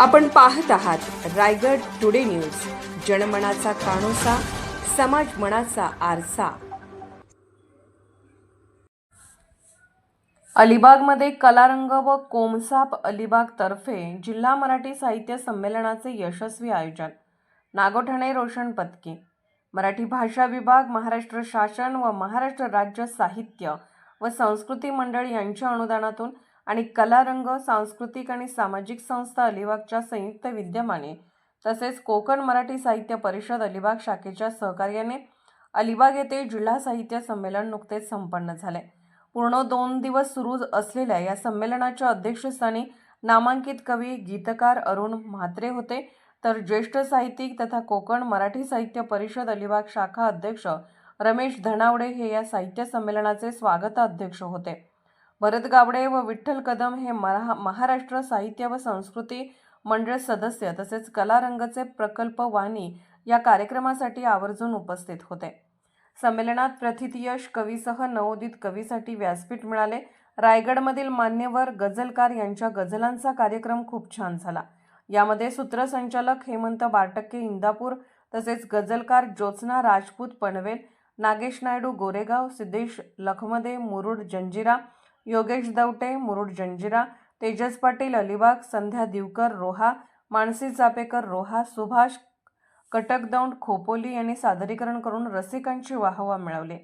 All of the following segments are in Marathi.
आपण पाहत आहात रायगड टुडे न्यूज. जनमनाचा कानोसा समाज मनाचा आरसा. अलिबागमध्ये कलारंग व कोमसाप अलिबाग तर्फे जिल्हा मराठी साहित्य संमेलनाचे यशस्वी आयोजन. नागोठणे रोशन पत्के मराठी भाषा विभाग महाराष्ट्र शासन व महाराष्ट्र राज्य साहित्य व संस्कृती मंडळ यांच्या अनुदानातून आणि कलारंग सांस्कृतिक आणि सामाजिक संस्था अलिबागच्या संयुक्त विद्यमाने तसेच कोकण मराठी साहित्य परिषद अलिबाग शाखेच्या सहकार्याने अलिबाग येथे जिल्हा साहित्य संमेलन नुकतेच संपन्न झाले. पूर्ण दोन दिवस सुरू असलेल्या या संमेलनाच्या अध्यक्षस्थानी नामांकित कवी गीतकार अरुण म्हात्रे होते. तर ज्येष्ठ साहित्यिक तथा कोकण मराठी साहित्य परिषद अलिबाग शाखा अध्यक्ष रमेश धनावडे हे या साहित्य संमेलनाचे स्वागताध्यक्ष होते. भरत गावडे व विठ्ठल कदम हे महा महाराष्ट्र साहित्य व संस्कृती मंडळ सदस्य तसेच कलारंगचे प्रकल्प वाणी या कार्यक्रमासाठी आवर्जून उपस्थित होते. संमेलनात प्रथितयश कवीसह नवोदित कवीसाठी व्यासपीठ मिळाले. रायगडमधील मान्यवर गझलकार यांच्या गझलांचा कार्यक्रम खूप छान झाला. यामध्ये सूत्रसंचालक हेमंत बारटक्के इंदापूर तसेच गझलकार ज्योत्स्ना राजपूत पनवेल नागेश नायडू गोरेगाव सिद्धेश लखमदे मुरुड जंजिरा योगेश दवटे मुरुड जंजिरा तेजस पाटील अलिबाग संध्या दिवकर रोहा मानसी चापेकर रोहा सुभाष कटकदौंड खोपोली यांनी सादरीकरण करून रसिकांची वाहवा मिळवले.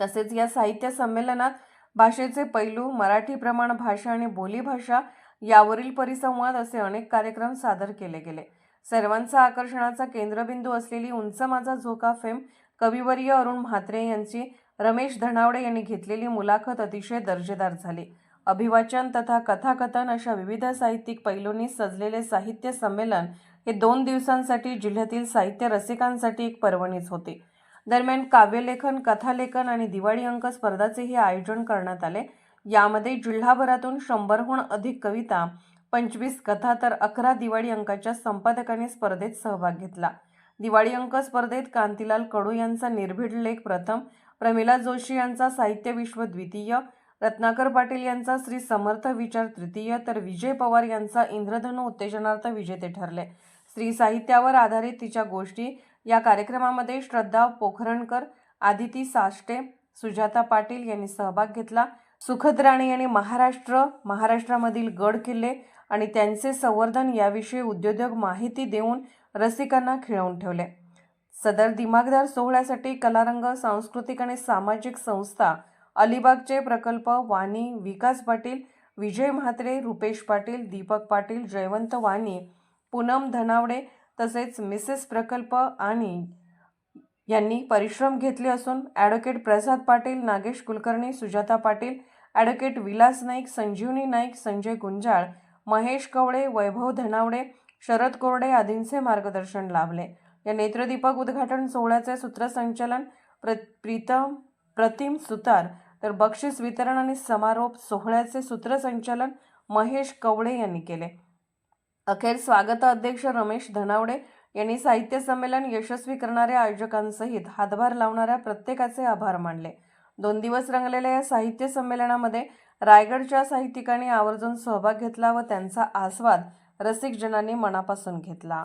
तसेच या साहित्य संमेलनात भाषेचे पैलू मराठी प्रमाण भाषा आणि बोलीभाषा यावरील परिसंवाद असे अनेक कार्यक्रम सादर केले गेले. सर्वांचा आकर्षणाचा केंद्रबिंदू असलेली उंच माझा झोका फेम कविवर्य अरुण म्हात्रे यांची रमेश धनावडे यांनी घेतलेली मुलाखत अतिशय दर्जेदार झाली. अभिवाचन तथा कथाकथन अशा विविध साहित्यिक पैलूंनी सजलेले साहित्य संमेलन हे दोन दिवसांसाठी जिल्ह्यातील साहित्य रसिकांसाठी एक पर्वणीच होते. दरम्यान काव्यलेखन कथालेखन आणि दिवाळी अंक स्पर्धाचेही आयोजन करण्यात आले. यामध्ये जिल्हाभरातून शंभरहून अधिक कविता पंचवीस कथा तर अकरा दिवाळी अंकाच्या संपादकांनी स्पर्धेत सहभाग घेतला. दिवाळी अंक स्पर्धेत कांतीलाल कडू यांचा निर्भीड लेख प्रथम प्रमिला जोशी यांचा साहित्य विश्व द्वितीय रत्नाकर पाटील यांचा श्री समर्थ विचार तृतीय तर विजय पवार यांचा इंद्रधनु उत्तेजनार्थ विजेते ठरले. स्त्री साहित्यावर आधारित तिच्या गोष्टी या कार्यक्रमामध्ये श्रद्धा पोखरणकर आदिती साष्टे सुजाता पाटील यांनी सहभाग घेतला. सुखद राणे यांनी महाराष्ट्र महाराष्ट्रामधील गड किल्ले आणि त्यांचे संवर्धन याविषयी उद्योजक माहिती देऊन रसिकांना खिळवून ठेवले. सदर दिमागदार सोहळ्यासाठी कलारंग सांस्कृतिक आणि सामाजिक संस्था अलिबागचे प्रकल्प वाणी विकास पाटील विजय म्हात्रे रुपेश पाटील दीपक पाटील जयवंत वाणी पूनम धनावडे तसेच मिसेस प्रकल्प आणि यांनी परिश्रम घेतले असून ॲडव्होकेट प्रसाद पाटील नागेश कुलकर्णी सुजाता पाटील ॲडव्होकेट विलास नाईक संजीवनी नाईक संजय गुंजाळ महेश कवडे वैभव धनावडे शरद कोरडे आदींचे मार्गदर्शन लाभले. या नेत्रदीपक उद्घाटन सोहळ्याचे सूत्रसंचालन प्र प्रीतम प्रतिम सुतार तर बक्षीस वितरण आणि समारोप सोहळ्याचे सूत्रसंचालन महेश कवडे यांनी केले. अखेर स्वागत अध्यक्ष रमेश धनावडे यांनी साहित्य संमेलन यशस्वी करणाऱ्या आयोजकांसहित हातभार लावणाऱ्या प्रत्येकाचे आभार मानले. दोन दिवस रंगलेल्या या साहित्य संमेलनामध्ये रायगडच्या साहित्यिकांनी आवर्जून सहभाग घेतला व त्यांचा आस्वाद रसिकजनांनी मनापासून घेतला.